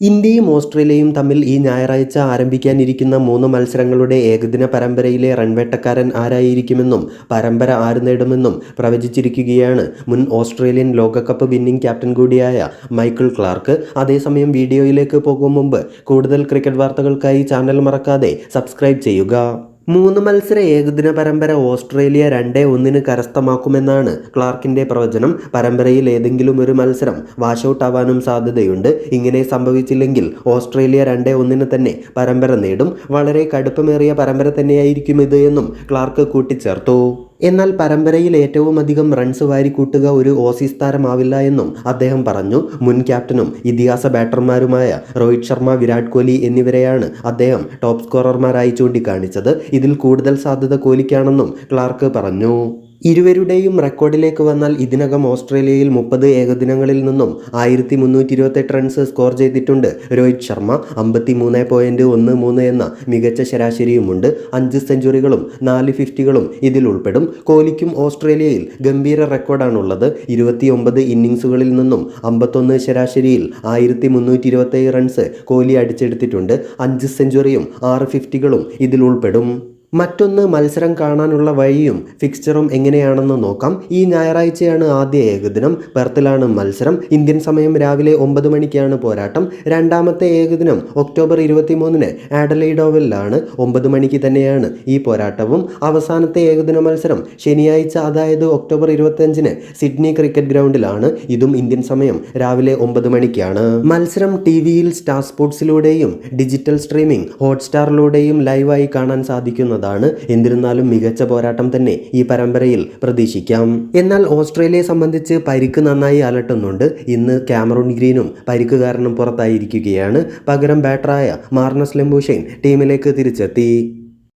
ഇന്ത്യയും ഓസ്ട്രേലിയയും തമ്മിൽ ഈ ഞായറാഴ്ച ആരംഭിക്കാനിരിക്കുന്ന മൂന്ന് മത്സരങ്ങളുടെ ഏകദിന പരമ്പരയിലെ റൺവേട്ടക്കാരൻ ആരായിരിക്കുമെന്നും പരമ്പര ആര് നേടുമെന്നും പ്രവചിച്ചിരിക്കുകയാണ് മുൻ ഓസ്ട്രേലിയൻ ലോകകപ്പ് വിന്നിംഗ് ക്യാപ്റ്റൻ കൂടിയായ മൈക്കിൾ ക്ലാർക്ക്. അതേസമയം വീഡിയോയിലേക്ക് പോകും മുമ്പ് കൂടുതൽ ക്രിക്കറ്റ് വാർത്തകൾക്കായി ചാനൽ മറക്കാതെ സബ്സ്ക്രൈബ് ചെയ്യുക. മൂന്ന് മത്സര ഏകദിന പരമ്പര ഓസ്ട്രേലിയ രണ്ടേ ഒന്നിന് കരസ്ഥമാക്കുമെന്നാണ് ക്ലാർക്കിന്റെ പ്രവചനം. പരമ്പരയിൽ ഏതെങ്കിലും ഒരു മത്സരം വാഷൌട്ട് ആവാനും സാധ്യതയുണ്ട്. ഇങ്ങനെ സംഭവിച്ചില്ലെങ്കിൽ ഓസ്ട്രേലിയ രണ്ടേ ഒന്നിന് തന്നെ പരമ്പര നേടും. വളരെ കടുപ്പമേറിയ പരമ്പര തന്നെയായിരിക്കും ഇത് എന്നും ക്ലാർക്ക് കൂട്ടിച്ചേർത്തു. എന്നാൽ പരമ്പരയിൽ ഏറ്റവും അധികം റൺസ് വാരിക്കൂട്ടുക ഒരു ഓസീസ് താരമാവില്ല എന്നും അദ്ദേഹം പറഞ്ഞു. മുൻ ക്യാപ്റ്റനും ഇതിഹാസ ബാറ്റർമാരുമായ രോഹിത് ശർമ്മ വിരാട് കോഹ്ലി എന്നിവരെയാണ് അദ്ദേഹം ടോപ്പ് സ്കോറർമാരായി ചൂണ്ടിക്കാണിച്ചത്. ഇതിൽ കൂടുതൽ സാധ്യത കോഹ്ലിക്കാണെന്നും ക്ലാർക്ക് പറഞ്ഞു. ഇരുവരുടെയും റെക്കോർഡിലേക്ക് വന്നാൽ ഇതിനകം ഓസ്ട്രേലിയയിൽ മുപ്പത് ഏകദിനങ്ങളിൽ നിന്നും ആയിരത്തി മുന്നൂറ്റി ഇരുപത്തെട്ട് റൺസ് സ്കോർ ചെയ്തിട്ടുണ്ട്. രോഹിത് ശർമ്മ അമ്പത്തി മൂന്ന് പോയിന്റ് ഒന്ന് മൂന്ന് എന്ന മികച്ച ശരാശരിയുമുണ്ട്. അഞ്ച് സെഞ്ചുറികളും നാല് ഫിഫ്റ്റികളും ഇതിൽ ഉൾപ്പെടും. കോഹ്ലിക്കും ഓസ്ട്രേലിയയിൽ ഗംഭീര റെക്കോർഡാണുള്ളത്. ഇരുപത്തിയൊമ്പത് ഇന്നിങ്സുകളിൽ നിന്നും അമ്പത്തൊന്ന് ശരാശരിയിൽ ആയിരത്തി മുന്നൂറ്റി ഇരുപത്തേഴ് റൺസ് കോഹ്ലി അടിച്ചെടുത്തിട്ടുണ്ട്. അഞ്ച് സെഞ്ചുറിയും ആറ് ഫിഫ്റ്റികളും ഇതിൽ ഉൾപ്പെടും. മറ്റൊന്ന് മത്സരം കാണാനുള്ള വഴിയും ഫിക്സ്ചറും എങ്ങനെയാണെന്ന് നോക്കാം. ഈ ഞായറാഴ്ചയാണ് ആദ്യ ഏകദിനം. പെർത്തിലാണ് മത്സരം. ഇന്ത്യൻ സമയം രാവിലെ ഒമ്പത് മണിക്കാണ് പോരാട്ടം. രണ്ടാമത്തെ ഏകദിനം ഒക്ടോബർ ഇരുപത്തിമൂന്നിന് ആഡലൈഡോവിലാണ് ഒമ്പത് മണിക്ക് തന്നെയാണ് ഈ പോരാട്ടവും. അവസാനത്തെ ഏകദിന മത്സരം ശനിയാഴ്ച അതായത് ഒക്ടോബർ ഇരുപത്തിയഞ്ചിന് സിഡ്നി ക്രിക്കറ്റ് ഗ്രൗണ്ടിലാണ്. ഇതും ഇന്ത്യൻ സമയം രാവിലെ ഒമ്പത് മണിക്കാണ്. മത്സരം ടി വിയിൽ സ്റ്റാർ സ്പോർട്സിലൂടെയും ഡിജിറ്റൽ സ്ട്രീമിംഗ് ഹോട്ട്സ്റ്റാറിലൂടെയും ലൈവായി കാണാൻ സാധിക്കുന്നതാണ് എന്നിരുന്നാലും മികച്ച പോരാട്ടം തന്നെ ഈ പരമ്പരയിൽ പ്രതീക്ഷിക്കാം. എന്നാൽ ഓസ്ട്രേലിയയെ സംബന്ധിച്ച് പരിക്ക് നന്നായി അലട്ടുന്നുണ്ട്. ഇന്ന് ക്യാമറൂൺ ഗ്രീനും പരിക്ക് കാരണം പുറത്തായിരിക്കുകയാണ്. പകരം ബാറ്ററായ മാർണസ് ലംബൂഷൈൻ ടീമിലേക്ക് തിരിച്ചെത്തി.